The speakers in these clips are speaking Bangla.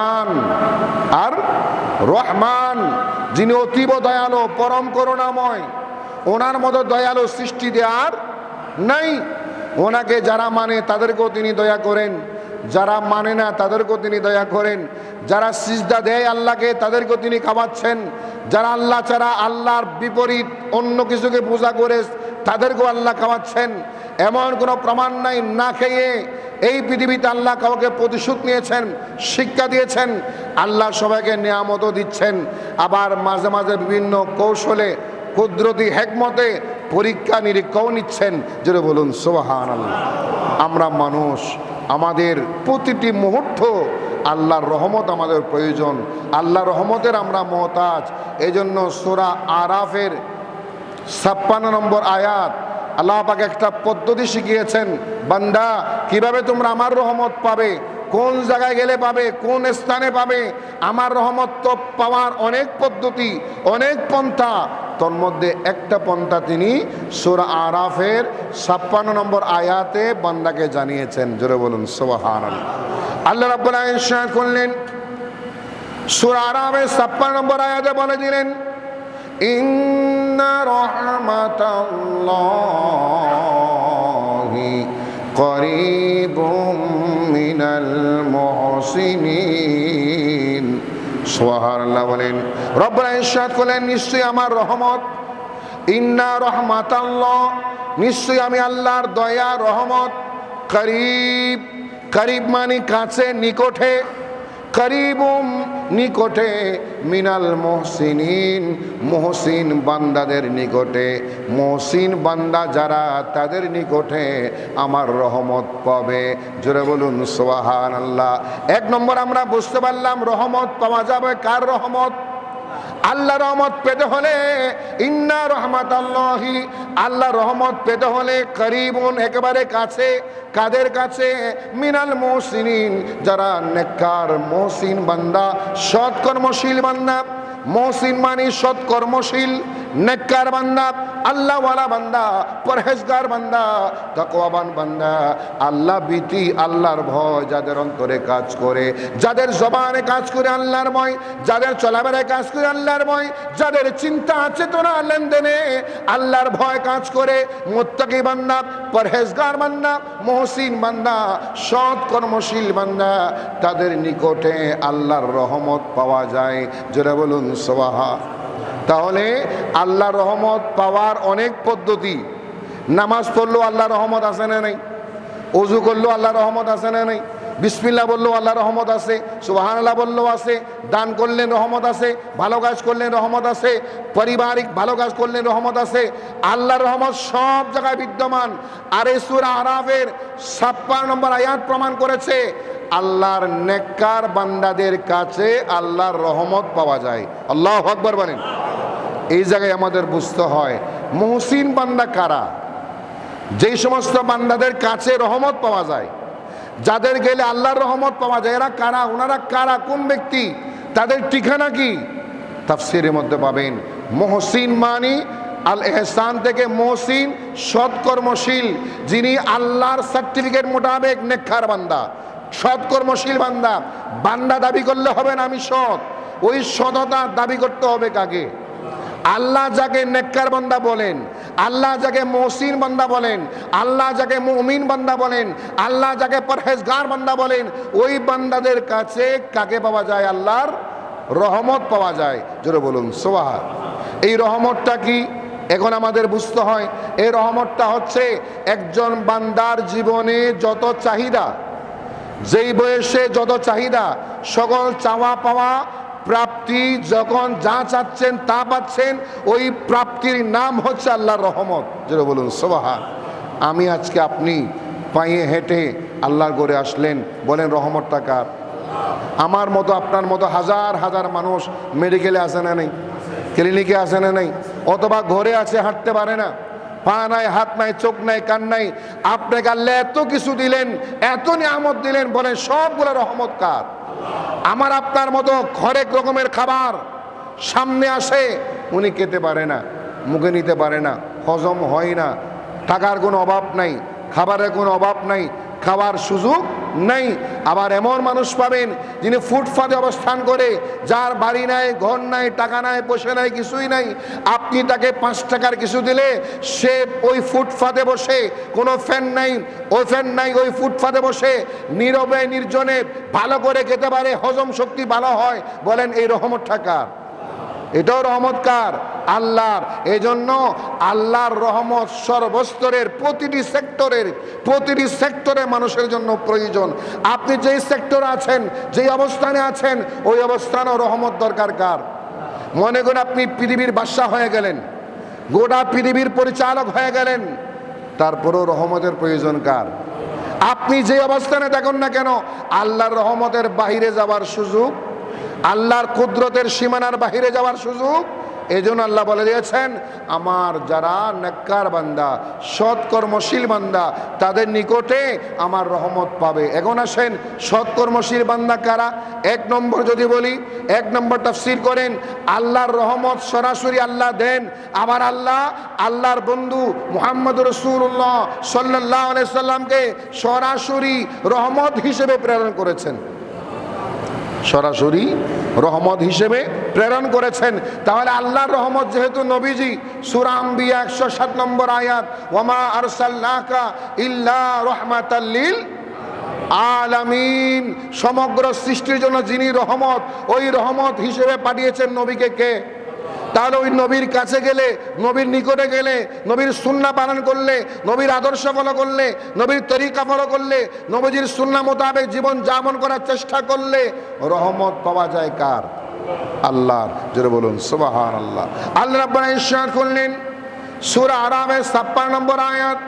আর রহমান, যিনি অতীব দয়ালু, পরম করুণাময়, ওনার মতো দয়ালু সৃষ্টি দেওয়ার নাই। ওনাকে যারা মানে তাদেরকেও তিনি দয়া করেন। যারা মানে না, তাদেরকেও তিনি দয়া করেন। যারা সিজদা দেয় আল্লাহকে, তাদেরকেও তিনি খাওয়াচ্ছেন যারা আল্লাহ ছাড়া আল্লাহর বিপরীত অন্য কিছুকে পূজা করে, তাদেরকেও আল্লাহ খাওয়াচ্ছেন এমন কোনো প্রমাণ নাই, না খেয়ে এই পৃথিবীতে আল্লাহ কাউকে প্রতিশোধ নিয়েছেন, শিক্ষা দিয়েছেন, আল্লাহ সবাইকে নিয়ামতও দিচ্ছেন। আবার মাঝে মাঝে বিভিন্ন কৌশলে, কুদরতি হেকমতে পরীক্ষা নিরীক্ষাও নিচ্ছেন। যেটা বলুন সোহান আল্লাহ আমরা মানুষ, আমাদের প্রতিটি মুহূর্ত আল্লাহর রহমত আমাদের প্রয়োজন। আল্লাহ রহমতের আমরা মহতাজ। এই জন্য সোরা আরাফের ছাপ্পান্ন নম্বর আয়াত আল্লাহ পাক একটা পদ্ধতি শিখিয়েছেন, বান্দা, কীভাবে তোমরা আমার রহমত পাবে, কোন জায়গায় গেলে পাবে, কোন স্থানে পাবে, আমার রহমত তো পাওয়ার অনেক পদ্ধতি, অনেক পন্থা। তোর মধ্যে একটা পন্থা তিনি সুর আরাফের ছাপ্পান্ন নম্বর আয়াতে বান্দাকে জানিয়েছেন, জোরে বলুন সোহান আল্লাহ আলামিন ইরশাদ করলেন, সুর আরাফের ছাপ্পান্ন নম্বর আয়াতে বলে দিলেন إن رحمة الله قريب من المحسنين সোহার আল্লাহ বলেন রব্বুল ইরশাদ করলেন নিশ্চয়ই আমার রহমত ইন্না রহমাত নিশ্চয়ই আমি আল্লাহর দয়া রহমত করিব করিব মানে কাছে নিকটে করিবুম নিকটে মিনাল মহসিনিন। মহসিন বান্দাদের নিকটে। মহসিন বান্দা যারা তাদের নিকটে আমার রহমত পাবে। জোরে বলুন সোহান আল্লাহ এক নম্বর আমরা বুঝতে পারলাম রহমত পাওয়া যাবে কার রহমত? আল্লাহ রহমত পেতে হলে ইন্না রহমত আল্লাহি আল্লাহ রহমত পেতে হলে করিবন একেবারে কাছে, কাদের কাছে? মিনাল মোসিন যারা নেককার মহসিন বান্দা সৎকর্মশীল বান্দা। মহসিন মানি সৎকর্মশীল নেককার বান্দা, আল্লাহওয়ালা বান্দা, পরহেজগার বান্দা, তাকওয়াবান বান্দা, আল্লাহ বিতি আল্লাহর ভয় যাদের অন্তরে কাজ করে, যাদের জবানে কাজ করে আল্লাহর ভয়, যাদের চলাবেড়ায় কাজ করে আল্লাহর ভয়, যাদের চিন্তা, চেতনা, লেনদেনে আল্লাহর ভয় কাজ করে, মোত্তাকি বান্দা, পরহেজগার বান্দা, মহসিন বান্দা, সৎ কর্মশীল বান্দা, তাদের নিকটে আল্লাহর রহমত পাওয়া যায়। যেটা বলুন সবাহা তাহলে আল্লাহ রহমত পাওয়ার অনেক পদ্ধতি। নামাজ পড়লেও আল্লাহ রহমত আছে না নেই? অজু করলেও আল্লাহ রহমত আছে না নেই? বিসমিল্লা বললেও আল্লাহ রহমত আছে সুবাহান আল্লাহ বললেও আছে, দান করলেন রহমত আছে, ভালো কাজ করলেন রহমত আছে, পারিবারিক ভালো কাজ করলেন রহমত আছে, আল্লাহর রহমত সব জায়গায় বিদ্যমান। আর এই সুরা আরাফের ছাপ্পান্ন নম্বর আয়াত প্রমাণ করেছে, আল্লাহর নেককার বান্দাদের কাছে আল্লাহর রহমত পাওয়া যায়। আল্লাহ আকবর বলেন। এই জায়গায় আমাদের বুঝতে হয়, মহসিন বান্দা কারা? যেই সমস্ত বান্দাদের কাছে রহমত পাওয়া যায়, যাদের গেলে আল্লাহর রহমত পাওয়া যায়, এরা কারা? ওনারা কারা? কোন ব্যক্তি? তাদের ঠিকানা কি? তাফসিরের মধ্যে পাবেন, মহসিন মানি আল এহসান থেকে মহসিন সৎকর্মশীল, যিনি আল্লাহর সার্টিফিকেট মোতাবেক নেক্ষার বান্দা। সৎকর্মশীল বান্দা। বান্দা দাবি করলে হবে না আমি সৎ। ওই সততা দাবি করতে হবে কাকে? আল্লাহ যাকে নেককার বান্দা বলেন, আল্লাহ যাকে মহসিন বান্দা বলেন, আল্লাহ যাকে মুমিন বান্দা বলেন, আল্লাহ যাকে পরহেজগার বান্দা বলেন, ওই বান্দাদের কাছে কাকে পাওয়া যায় আল্লাহর? রহমত পাওয়া যায়। জোরে বলুন সোহা এই রহমতটা কি? এখন আমাদের বুঝতে হয়, এই রহমতটা হচ্ছে একজন বান্দার জীবনে যত চাহিদা, যেই বয়সে যত চাহিদা, সকল চাওয়া পাওয়া প্রাপ্তি যখন যা চাচ্ছেন তা পাচ্ছেন, ওই প্রাপ্তির নাম হচ্ছে আল্লাহর রহমত। যেটা বলুন, সোবাহান। আমি আজকে আপনি পায়ে হেঁটে আল্লাহর গড়ে আসলেন, বলেন রহমতটা কার? আমার মতো, আপনার মতো হাজার হাজার মানুষ মেডিকেলে আসে না নেই, ক্লিনিকে আসে না নেই, অথবা ঘরে আছে, হাঁটতে পারে না। পা নাই, হাত নাই, চোখ নাই, কান নাই আপনাকে আল্লাহ এত কিছু দিলেন, এত নিয়ামত দিলেন, বলেন সবগুলো রহমত কার? আমার আপনার মতো হরেক রকমের খাবার সামনে আসে, উনি খেতে পারে না, মুখে নিতে পারে না, হজম হয় না, টাকার কোনো অভাব নাই, খাবারের কোনো অভাব নাই খাবার সুযোগ নেই। আবার এমন মানুষ পাবেন যিনি ফুটফাতে অবস্থান করে, যার বাড়ি নাই, ঘর নাই, টাকা নাই বসে নাই, কিছুই নাই। আপনি তাকে পাঁচ টাকার কিছু দিলে সে ওই ফুটফাতে বসে, কোনো ফ্যান নাই ওই ফ্যান নাই, ওই ফুটফাতে বসে, নীরবে, নির্জনে, ভালো করে খেতে পারে, হজম শক্তি ভালো হয়, বলেন এই রহমত টাকার এটাও রহমত কার? আল্লাহর। এই জন্য আল্লাহর রহমত সর্বস্তরের প্রতিটি সেক্টরের, প্রতিটি সেক্টরে মানুষের জন্য প্রয়োজন। আপনি যেই সেক্টরে আছেন, যেই অবস্থানে আছেন, ওই অবস্থানও রহমত দরকার কার? মনে করে আপনি পৃথিবীর বাদশাহ হয়ে গেলেন, গোটা পৃথিবীর পরিচালক হয়ে গেলেন, তারপরেও রহমতের প্রয়োজন কার? আপনি যে অবস্থানে দেখুন না কেন, আল্লাহর রহমতের বাহিরে যাওয়ার সুযোগ, আল্লাহর কুদরতের সীমানার বাহিরে যাওয়ার সুযোগ এই জন্য আল্লাহ বলে দিয়েছেন, আমার যারা নেককার বান্দা, সৎকর্মশীল বান্দা, তাদের নিকটে আমার রহমত পাবে। এখন আসেন, সৎকর্মশীল বান্দা কারা? এক নম্বর যদি বলি, এক নম্বর তাফসির করেন, আল্লাহর রহমত সরাসরি আল্লাহ দেন। আবার আল্লাহ, আল্লাহর বন্ধু মোহাম্মদ রসুল্লাহ সাল্লাহ সাল্লামকে সরাসরি রহমত হিসেবে প্রেরণ করেছেন। সরাসরি রহমত হিসেবে প্রেরণ করেছেন। তাহলে আল্লাহর রহমত যেহেতু নবীজি সুরাম বিয়া একশো সাত নম্বর আয়াত ওমা আরসাল্লাকা ইল্লা রহমাতাল্লিল আলামিন। সমগ্র সৃষ্টির জন্য যিনি রহমত, ওই রহমত হিসেবে পাঠিয়েছেন নবীকে কে? তাহলে ওই নবীর কাছে গেলে, নবীর নিকটে গেলে, নবীর সুন্না পালন করলে, নবীর আদর্শ ফলো করলে, নবীর তরিকা ফলো করলে, নবীজির সুন্না মোতাবেক জীবন যাপন করার চেষ্টা করলে, রহমত পাওয়া যায় কার? আল্লাহর। জোরে বলুন সুবাহান আল্লাহ আল্লাহ রাব্বানা ইরশাদ করলেন, সূরা আরামের 56 নম্বর আয়াত,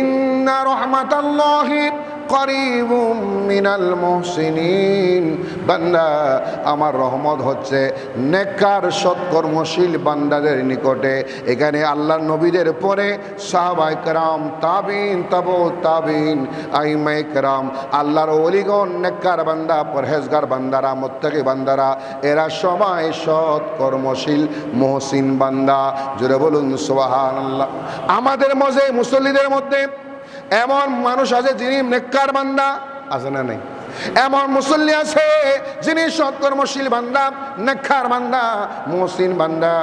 ইন্না রহমাতাল্লাহি করিবুম মিনাল মহসিনিন। বান্দা, আমার রহমত হচ্ছে নেকার সৎকর্মশীল বান্দাদের নিকটে। এখানে আল্লাহ নবীদের পরে সাহবাইকরাম তাবিন তাব তাবিন আইমাইকরাম আল্লাহর অলিগণ নেকার বান্দা, পরহেজগার বান্দারা, মোত্তাকি বান্দারা, এরা সবাই সৎকর্মশীল মহসিন বান্দা। জুড়ে বলুন সোহান আল্লাহ আমাদের মজে মুসল্লিদের মধ্যে এমন মানুষ আছে যিনি নেককার বান্দা আছে না নাই? এমন মুসল্লি আছে যিনি সৎকর্মশীল বান্দা, নেককার বান্দা, মহসিন বান্দা।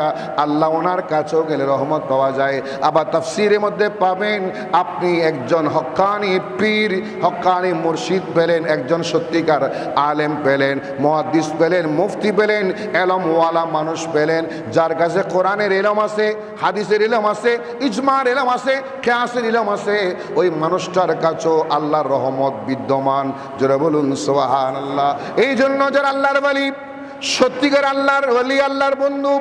আল্লাহ ওনার কাছেও গেলে রহমত পাওয়া যায়। আবার তাফসিরের মধ্যে পাবেন, আপনি একজন হক্কানি পীর হক্কানি মুর্শিদ পেলেন, একজন সত্যিকার আলেম পেলেন, মহাদ্দিস পেলেন, মুফতি পেলেন, এলমওয়ালা মানুষ পেলেন, যার কাছে কোরআনের এলম আছে, হাদিসের এলম আছে, ইজমার এলম আছে খেয়াসের এলম আছে, ওই মানুষটার কাছেও আল্লাহর রহমত বিদ্যমান। যারা বলুন সোহান আল্লাহ এই জন্য যারা আল্লাহর বলি সত্যিকার আল্লাহর বলি আল্লাহর বন্ধু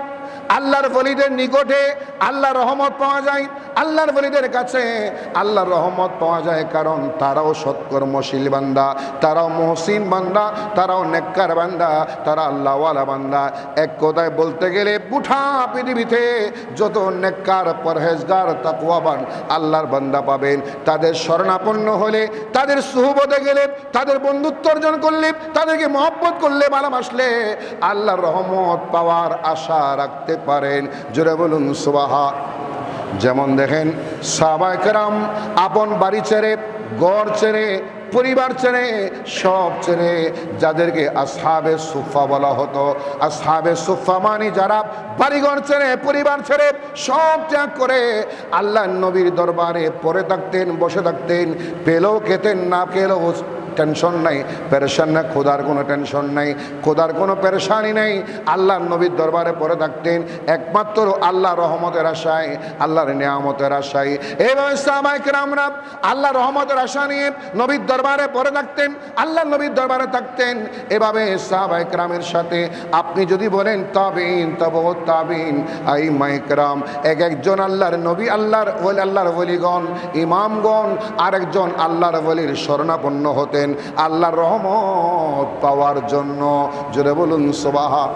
আল্লাহর বলিদের নিকটে আল্লাহর রহমত পাওয়া যায়, আল্লাহর বলিদের কাছে আল্লাহর রহমত পাওয়া যায় কারণ তারাও সৎকর্মশীল বান্দা, তারাও মহসিন বান্দা, তারাও নেককার বান্দা, তারা আল্লাহওয়ালা বান্দা। এক কথায় বলতে গেলে বুঠা পৃথিবীতে যত নেককার, পরহেজগার তাকুয়াবান আল্লাহর বান্দা পাবেন। তাদের শরণাপন্ন হলে, তাদের সুহবতে গেলে, তাদের বন্ধুত্ব অর্জন করলে, তাদেরকে মহব্বত করলে, ভালোবাসলে আল্লাহর রহমত পাওয়ার আশা রাখতে পারেন, জোরে বলুন সুবাহা যেমন দেখেন সাবাইকরাম আপন বাড়ি ছেড়ে গড় ছেড়ে, পরিবার ছেড়ে, সব ছেড়ে যাদেরকে আসহাবে সুফা বলা হতো। আসহাবে সুফা মানে যারা বাড়িঘর ছেড়ে, পরিবার ছেড়ে, সব ত্যাগ করে আল্লাহ নবীর দরবারে পরে থাকতেন, বসে থাকতেন, পেলেও খেতেন, না পেলেও টেনশন নাই, পেরেশান না খোদার কোনো টেনশন নাই, খোদার কোনো পেরেশানি নেই। আল্লাহ নবীর দরবারে পড়ে থাকতেন, একমাত্র আল্লাহ রহমতের আশায়, আল্লাহর নিয়ামতের আশায়। এইভাবে সাহাবাহিক রামরা আল্লাহ রহমতের আশা নিয়ে নবীর দরবারে পড়ে থাকতেন, আল্লাহ নবীর দরবারে থাকতেন। এভাবে সাহাবাহিক রামের সাথে আপনি যদি বলেন, তাবিন তব তাবিন আই মাইকরাম এক একজন আল্লাহর নবী, আল্লাহর আল্লাহর বলিগণ ইমামগণ, আরেকজন আল্লাহর বলির শরণাপন্ন হতেন আল্লাহর রহমত পাওয়ার জন্য। জোরে বলুন সোবাহা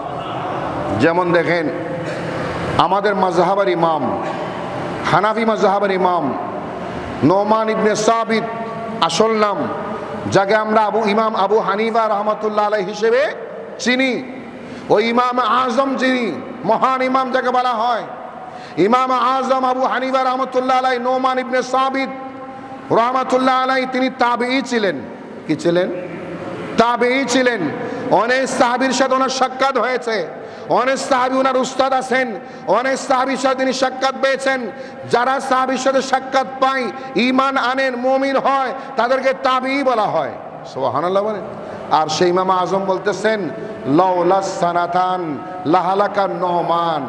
যেমন দেখেন, আমাদের মাজহাবার ইমাম, হানাফি মাজহাবার ইমাম, নোমান ইবনে সাবিত, আসল নাম, যাকে আমরা আবু, ইমাম আবু হানিফা রহমতুল্লাহ আলাই হিসেবে চিনি। ওই ইমাম আজম যিনি, মহান ইমাম যাকে বলা হয়। ইমাম আজম আবু হানিফা রহমতুল্লাহ আলাই নোমান ইবনে সাবিত রহমতুল্লাহ আলাই তিনি তাবেই ছিলেন। কি ছিলেন? তাবেই ছিলেন। অনেক সাহাবির সাথে ওনার সাক্ষাৎ হয়েছে। অনেক সাহাবি ওনার উস্তাদ আছেন। অনেক সাহাবির সাথে তিনি সাক্ষাৎ পেয়েছেন। যারা সাহাবির সাথে সাক্ষাৎ পায় ইমান আনেন, মমিন হয়, তাদেরকে তাবেই বলা হয়। সোহানাল্লাহ আর সেই মামা আজম বলতেছেন লওলা সানাথান লাহালাকা নহমান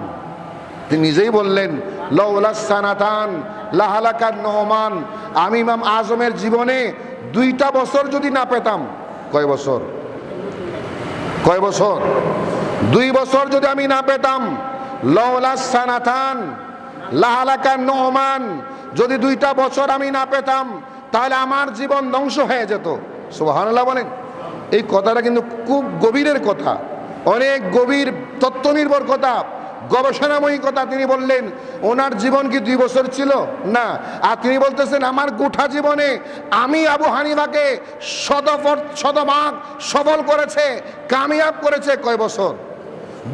তিনি নিজেই বললেন লওলা সানাথান লাহালাকা নহমান আমি ইমাম আজমের জীবনে দুইটা বছর যদি না পেতাম, কয় বছর? কয় বছর? দুই বছর যদি আমি না পেতাম, লওলা সানাথান লাহালাকা নহমান যদি দুইটা বছর আমি না পেতাম, তাহলে আমার জীবন ধ্বংস হয়ে যেত। সুবহানাল্লাহ বলেন। এই কথাটা কিন্তু খুব গভীরের কথা। অনেক গভীর তত্ত্ব নির্ভর কথা। গবেষণাময়ী কথা তিনি বললেন, ওনার জীবন কি দুই বছর ছিল? না। আর তিনি বলতেছেন, আমার গোঠা জীবনে আমি আবু শতফর, শতভাগ সফল করেছে, কামিয়াব করেছে কয় বছর?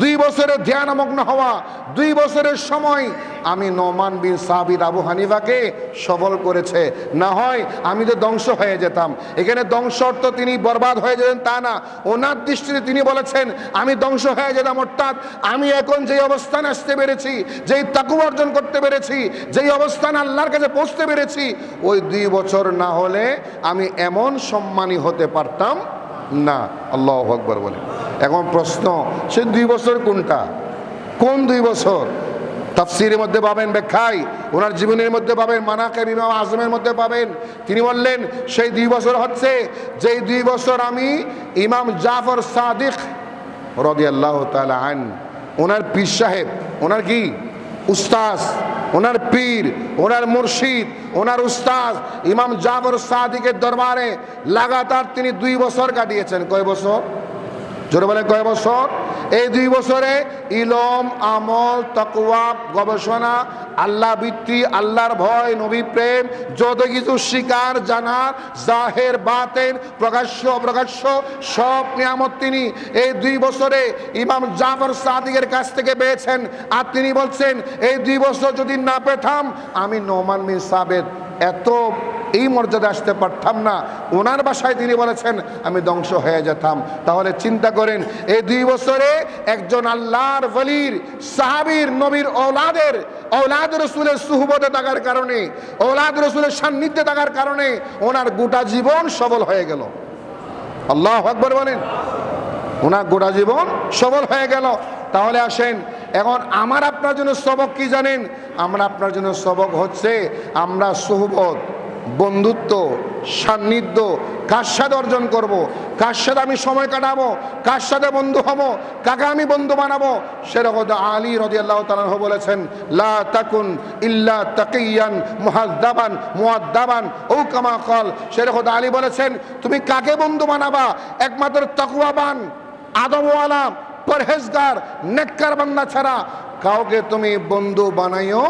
দুই বছরের ধ্যানমগ্ন হওয়া, দুই বছরের সময় আমি নমান বিন সাবির আবু হানিফাকে সবল করেছে। না হয় আমি তো ধ্বংস হয়ে যেতাম। এখানে ধ্বংস অর্থ তিনি বরবাদ হয়ে যেতেন, তা না। ওনার দৃষ্টিতে তিনি বলেছেন, আমি ধ্বংস হয়ে যেতাম, অর্থাৎ আমি এখন যেই অবস্থানে আসতে পেরেছি, যেই তাকু অর্জন করতে পেরেছি, যেই অবস্থান আল্লাহর কাছে পৌঁছতে পেরেছি, ওই দুই বছর না হলে আমি এমন সম্মানী হতে পারতাম না। আল্লাহ আকবর বলে এখন প্রশ্ন, সে দুই বছর কোনটা? কোন দুই বছর? তাফসিরের মধ্যে পাবেন ব্যাখ্যায়, ওনার জীবনের মধ্যে পাবেন, মানাকে ইমাম আজমের মধ্যে পাবেন। তিনি বললেন, সেই দুই বছর হচ্ছে, যেই দুই বছর আমি ইমাম জাফর সাদিক রদি আল্লাহ আন ওনার পীর সাহেব, ওনার কি? উস্তাজ ওনার পীর, ওনার মুর্শিদ, ওনার উস্তাজ ইমাম জাফর সাদিকের দরবারে লাগাতার তিনি দুই বছর কাটিয়েছেন। কয় বছর? জোরে বলে কয় বছর? এই দুই বছরে ইলম, আমল, তকওয়া, গবেষণা, আল্লাহ বৃত্তি, আল্লাহর ভয়, নবী প্রেম, যত কিছু শিকার জানার, জাহের, বাতেন, প্রকাশ্য, অপ্রকাশ্য, সব নিয়ামত তিনি এই দুই বছরে ইমাম জাফর সাদিকের কাছ থেকে পেয়েছেন। আর তিনি বলছেন, এই দুই বছর যদি না পেতাম, আমি নোমান মিন সাবেদ এত এই মর্যাদা আসতে পারতাম না। ওনার বাসায় তিনি বলেছেন, আমি ধ্বংস হয়ে যেতাম। তাহলে চিন্তা করেন, এই দুই বছরে একজন আল্লাহর বলির সাহাবীর, নবীর ঔলাদের, ঔলাদ রসুলের সুহবতে থাকার কারণে, ঔলাদ রসুলের সান্নিধ্যে থাকার কারণে ওনার গোটা জীবন সবল হয়ে গেল। আল্লাহ আকবর বলেন, ওনার গোটা জীবন সবল হয়ে গেল। তাহলে আসেন, এখন আমার আপনার জন্য সবক কি জানেন? আমরা আপনার জন্য সবক হচ্ছে আমরা সোহবত। বন্ধুত্ব, সান্নিধ্য, কার সাথে অর্জন করব। কার সাথে আমি সময় কাটাবো, কার সাথে বন্ধু হব, কাকে আমি বন্ধু বানাবো, সেরকম আলী রদি আল্লাহ বলেছেন, লা তাকুন ইল্লা তাকিয়ান মুহাদ্দাবান মুয়াদ্দাবান ও কামা কল সেরকম আলী বলেছেন, তুমি কাকে বন্ধু বানাবা একমাত্র তাকুয়াবান আদমওয়ালা পরহেজগার, নেককার বান্দা ছাড়া কাউকে তুমি বন্ধু বানাইও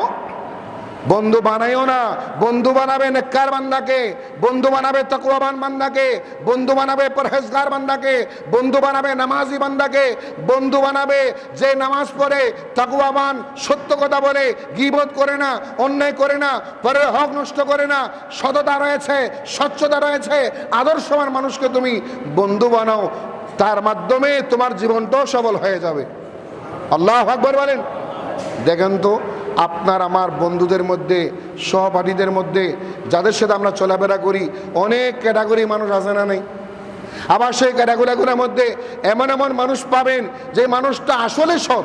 বন্ধু বানাইও না। বন্ধু বানাবে নেককার বান্দাকে? বন্ধু বানাবে তকুয়াবান বান্দাকে। বন্ধু বানাবে পরহেজগার বান্দাকে। বন্ধু বানাবে নামাজি বান্দাকে। বন্ধু বানাবে যে নামাজ পড়ে তাকুয়াবান সত্য কথা বলে গিবোধ করে না, অন্যায় করে না, পরের হক নষ্ট করে না, সততা রয়েছে, স্বচ্ছতা রয়েছে, আদর্শবান মানুষকে তুমি বন্ধু বানাও। তার মাধ্যমে তোমার জীবনটাও সবল হয়ে যাবে। আল্লাহ আকবর বলেন। দেখেন তো আপনার, আমার বন্ধুদের মধ্যে, সহপাঠীদের মধ্যে, যাদের সাথে আমরা চলাফেরা করি, অনেক ক্যাটাগরি মানুষ আছে না নেই? আবার সেই ক্যাটাগরিগুলোর মধ্যে এমন এমন মানুষ পাবেন, যে মানুষটা আসলে সৎ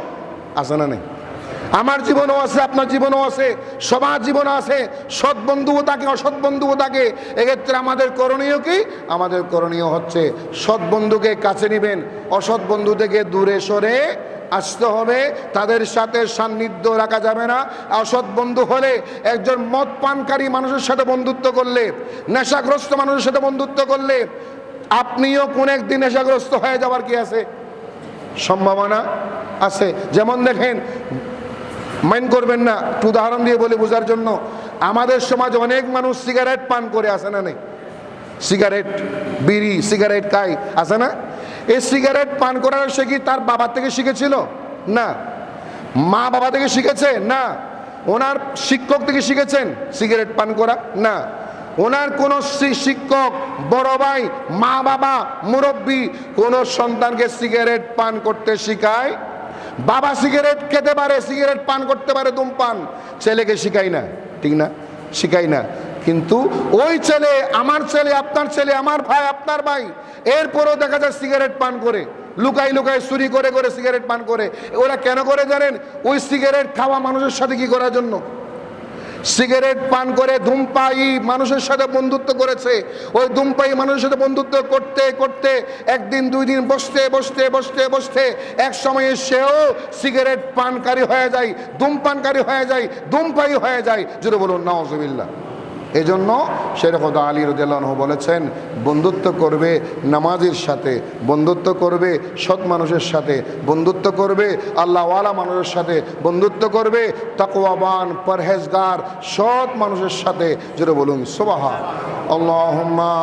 আছে না নেই? আমার জীবনও আছে, আপনার জীবনও আছে, সবার জীবন আছে, সৎ বন্ধুও থাকে, অসৎ বন্ধুও থাকে। এক্ষেত্রে আমাদের করণীয় কি? আমাদের করণীয় হচ্ছে সৎ বন্ধুকে কাছে নেবেন, অসৎ বন্ধু থেকে দূরে সরে আসতে হবে, তাদের সাথে সান্নিধ্য রাখা যাবে না। অসৎ বন্ধু হলে একজন মদ পানকারী মানুষের সাথে বন্ধুত্ব করলে, নেশাগ্রস্ত মানুষের সাথে বন্ধুত্ব করলে, আপনিও কোন একদিন নেশাগ্রস্ত হয়ে যাওয়ার কি আছে? সম্ভাবনা আছে। যেমন দেখেন মাইন করবেন না, একটু উদাহরণ দিয়ে বলি বোঝার জন্য। আমাদের সমাজে অনেক মানুষ সিগারেট পান করে আসে না নেই? সিগারেট, বিড়ি, সিগারেট খাই আছে না? এই সিগারেট পান করার সে কি তার বাবার থেকে শিখেছিল? না। মা বাবা থেকে শিখেছে? না। ওনার শিক্ষক থেকে শিখেছেন সিগারেট পান করা? না। ওনার কোন শিক্ষক, বড় ভাই, মা বাবা, মুরব্বী কোন সন্তানকে সিগারেট পান করতে শিখায়? বাবা সিগারেট খেতে পারে, সিগারেট পান করতে পারে, ধূমপান। ছেলেকে শিখাই না। ঠিক না? শিখাই না। কিন্তু ওই ছেলে, আমার ছেলে, আপনার ছেলে, আমার ভাই, আপনার ভাই, এরপরও দেখা যায় সিগারেট পান করে লুকাই লুকাই চুরি করে করে সিগারেট পান করে। ওরা কেন করে জানেন? ওই সিগারেট খাওয়া মানুষের সাথে কি করার জন্য? সিগারেট পান করে ধূমপাই মানুষের সাথে বন্ধুত্ব করেছে। ওই ধূমপাই মানুষের সাথে বন্ধুত্ব করতে করতে, একদিন, দুই দিন বসতে বসতে বসতে বসতে, এক সময়ে সেও সিগারেট পানকারী হয়ে যায়, ধূমপানকারী হয়ে যায় ধূমপাই হয়ে যায়। যদি বলুন নওয়াজবিল্লা এই জন্য শেরখদ আলী রদিয়াল্লাহ বলেছেন, বন্ধুত্ব করবে নামাজের সাথে, বন্ধুত্ব করবে সৎ মানুষের সাথে, বন্ধুত্ব করবে আল্লাহওয়ালা মানুষের সাথে, বন্ধুত্ব করবে তাকওয়াবান, পরহেজগার, সৎ মানুষের সাথে। যেটা বলুন সুবাহা আল্লাহুম্মা